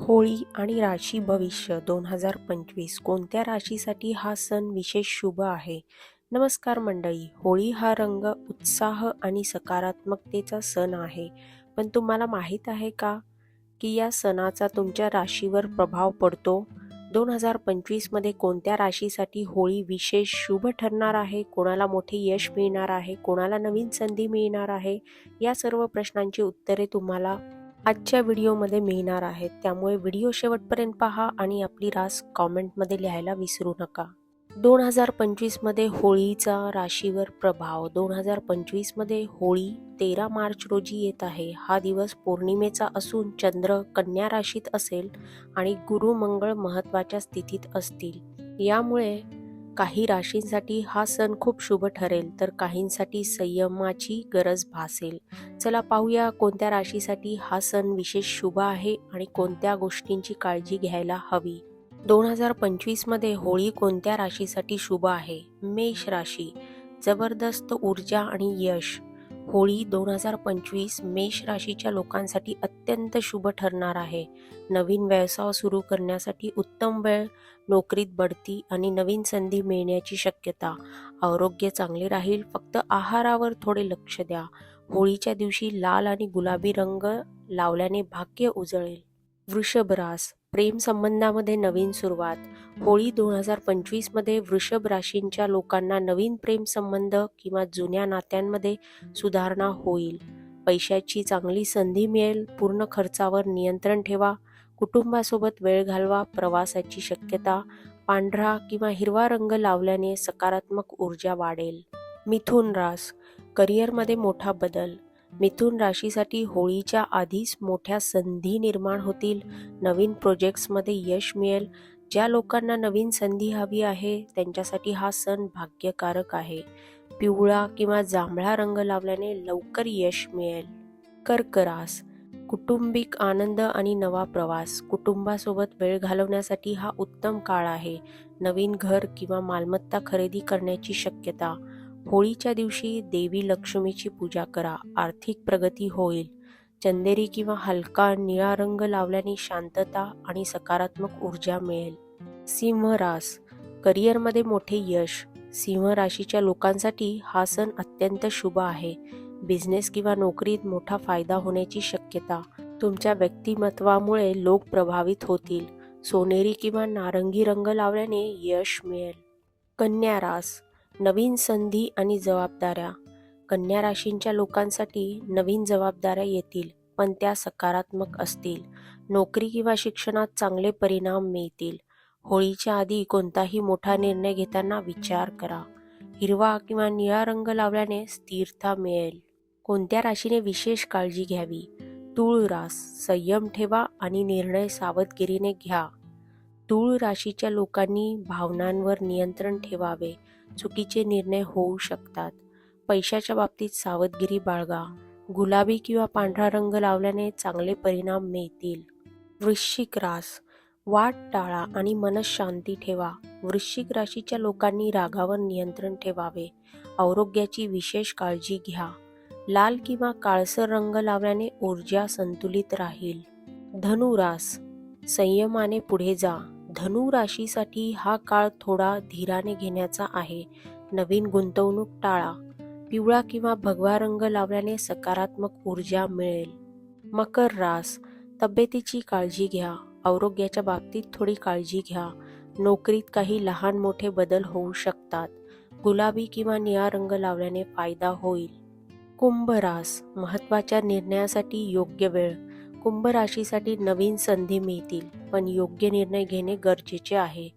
होळी आणि राशी भविष्य दोन हजार पंचवीस कोणत्या राशीसाठी हा सण विशेष शुभ आहे? नमस्कार मंडळी होळी हा रंग उत्साह आणि सकारात्मकतेचा सण आहे. पण तुम्हाला माहीत आहे का की या सणाचा तुमच्या राशीवर प्रभाव पडतो? दोन हजार पंचवीसमध्ये कोणत्या राशीसाठी होळी विशेष शुभ ठरणार आहे? कोणाला मोठे यश मिळणार आहे? कोणाला नवीन संधी मिळणार आहे? या सर्व प्रश्नांची उत्तरे तुम्हाला आजच्या व्हिडिओमध्ये मिळणार आहेत. त्यामुळे व्हिडिओ शेवटपर्यंत पहा आणि आपली रास कॉमेंटमध्ये लिहायला विसरू नका. दोन हजार पंचवीसमध्ये होळीचा राशीवर प्रभाव. दोन हजार पंचवीसमध्ये होळी तेरा मार्च रोजी येत आहे. हा दिवस पौर्णिमेचा असून चंद्र कन्या राशीत असेल आणि गुरु मंगळ महत्त्वाच्या स्थितीत असतील. यामुळे काही राशींसाठी हा सण खूप शुभ ठरेल तर काहींसाठी संयमाची गरज भासेल. चला पाहूया कोणत्या राशीसाठी हा सण विशेष शुभ आहे आणि कोणत्या गोष्टींची काळजी घ्यायला हवी. दोन हजार पंचवीसमध्ये होळी कोणत्या राशीसाठी शुभ आहे? मेष राशी. जबरदस्त ऊर्जा आणि यश. होळी दोन हजार पंचवीस मेष राशीच्या लोकांसाठी अत्यंत शुभ ठरणार आहे. नवीन व्यवसाय सुरू करण्यासाठी उत्तम वेळ नोकरीत बढती आणि नवीन संधी मिळण्याची शक्यता. आरोग्य चांगले राहील फक्त आहारावर थोडे लक्ष द्या. होळीच्या दिवशी लाल आणि गुलाबी रंग लावल्याने भाग्य उजळेल. वृषभ रास प्रेम संबंधामध्ये नवीन सुरुवात. होळी दोन हजार पंचवीसमध्ये वृषभ राशींच्या लोकांना नवीन प्रेम संबंध किंवा जुन्या नात्यांमध्ये सुधारणा होईल. पैशाची चांगली संधी मिळेल. पूर्ण खर्चावर नियंत्रण ठेवा. कुटुंबासोबत वेळ घालवा. प्रवासाची शक्यता. पांढरा किंवा हिरवा रंग लावल्याने सकारात्मक ऊर्जा वाढेल. मिथुन रास. करिअरमध्ये मोठा बदल. मिथुन राशीसाठी होळीच्या आधीच मोठ्या संधी निर्माण होतील. नवीन प्रोजेक्ट्समध्ये यश मिळेल. ज्या लोकांना नवीन संधी हवी आहे त्यांच्यासाठी हा सण भाग्यकारक आहे. पिवळा किंवा जांभळा रंग लावल्याने लवकर यश मिळेल. कर्करास कुटुंबिक आनंद आणि नवा प्रवास. कुटुंबासोबत वेळ घालवण्यासाठी हा उत्तम काळ आहे. नवीन घर किंवा मालमत्ता खरेदी करण्याची शक्यता. होळीच्या दिवशी देवी लक्ष्मीची पूजा करा आर्थिक प्रगती होईल. चंदेरी किंवा हलका निळा रंग लावल्याने शांतता आणि सकारात्मक ऊर्जा मिळेल. सिंह रास. करिअरमध्ये मोठे यश. सिंह राशीच्या लोकांसाठी हा सण अत्यंत शुभ आहे. बिझनेस किंवा नोकरीत मोठा फायदा होण्याची शक्यता. तुमच्या व्यक्तिमत्वामुळे लोक प्रभावित होतील. सोनेरी किंवा नारंगी रंग लावल्याने यश मिळेल. कन्या रास. नवीन संधी आणि जबाबदाऱ्या. कन्या राशींच्या लोकांसाठी नवीन जबाबदाऱ्या येतील पण त्या सकारात्मक असतील. नोकरी किंवा शिक्षणात चांगले परिणाम मिळतील. होळीच्या आधी कोणताही मोठा निर्णय घेताना विचार करा. हिरवा किंवा निळा रंग लावल्याने स्थिरता मिळेल. कोणत्या राशीने विशेष काळजी घ्यावी? तूळ रास संयम ठेवा आणि निर्णय सावधगिरीने घ्या. तूळ राशीच्या लोकांनी भावनांवर नियंत्रण ठेवावे. चुकीचे निर्णय होऊ शकतात. पैशाच्या बाबतीत सावधगिरी बाळगा. गुलाबी किंवा पांढरा रंग लावल्याने चांगले परिणाम मिळतील. वृश्चिक रास. वाट टाळा आणि मनशांती ठेवा. वृश्चिक राशीच्या लोकांनी रागावर नियंत्रण ठेवावे. आरोग्याची विशेष काळजी घ्या. लाल किंवा काळसर रंग लावल्याने ऊर्जा संतुलित राहील. धनुरास संयमाने पुढे जा. धनु राशीसाठी हा काळ थोडा धीराने घेण्याचा आहे. नवीन गुंतवणूक टाळा. पिवळा किंवा भगवा रंग लावल्याने सकारात्मक ऊर्जा मिळेल. मकर रास. तब्येतीची काळजी घ्या. आरोग्याच्या बाबतीत थोडी काळजी घ्या. नोकरीत काही लहान मोठे बदल होऊ शकतात. गुलाबी किंवा निळा रंग लावल्याने फायदा होईल. कुंभ रास. महत्त्वाच्या निर्णयासाठी योग्य वेळ. कुंभ राशीसाठी नवीन संधी मिळतील पण योग्य निर्णय घेणे गरजेचे आहे.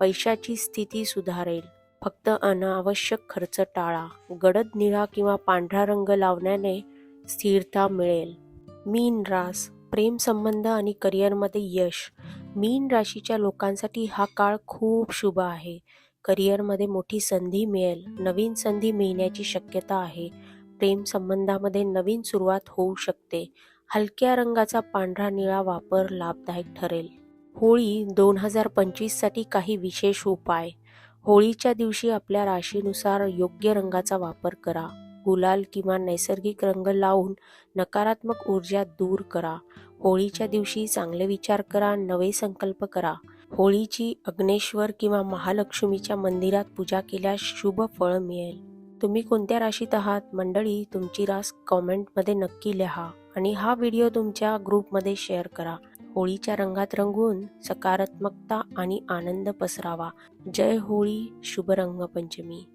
पैशाची स्थिती सुधारेल. फक्त अनावश्यक खर्च टाळा. गडद निळा किंवा पांढरा रंग लावण्याने स्थिरता मिळेल. मीन रास प्रेम संबंध आणि करिअरमध्ये यश. मीन राशीच्या लोकांसाठी हा काळ खूप शुभ आहे. करिअरमध्ये मोठी संधी मिळेल. नवीन संधी मिळण्याची शक्यता आहे. प्रेम संबंधामध्ये नवीन सुरुवात होऊ शकते. हलक्या रंगाचा पांढरा निळा वापर लाभदायक ठरेल. होळी दोन हजार पंचवीससाठी काही विशेष उपाय. होळीच्या दिवशी आपल्या राशीनुसार योग्य रंगाचा वापर करा. गुलाल किंवा नैसर्गिक रंग लावून नकारात्मक ऊर्जा दूर करा. होळीच्या दिवशी चांगले विचार करा नवे संकल्प करा. होळीची अग्नेश्वर किंवा महालक्ष्मीच्या मंदिरात पूजा केल्यास शुभ फळ मिळेल. तुम्ही कोणत्या राशीत आहात? मंडळी तुमची रास कॉमेंटमध्ये नक्की लिहा. आणि हा व्हिडिओ तुमच्या ग्रुपमध्ये शेअर करा. होळीच्या रंगात रंगून सकारात्मकता आणि आनंद पसरावा. जय होळी शुभ रंगपंचमी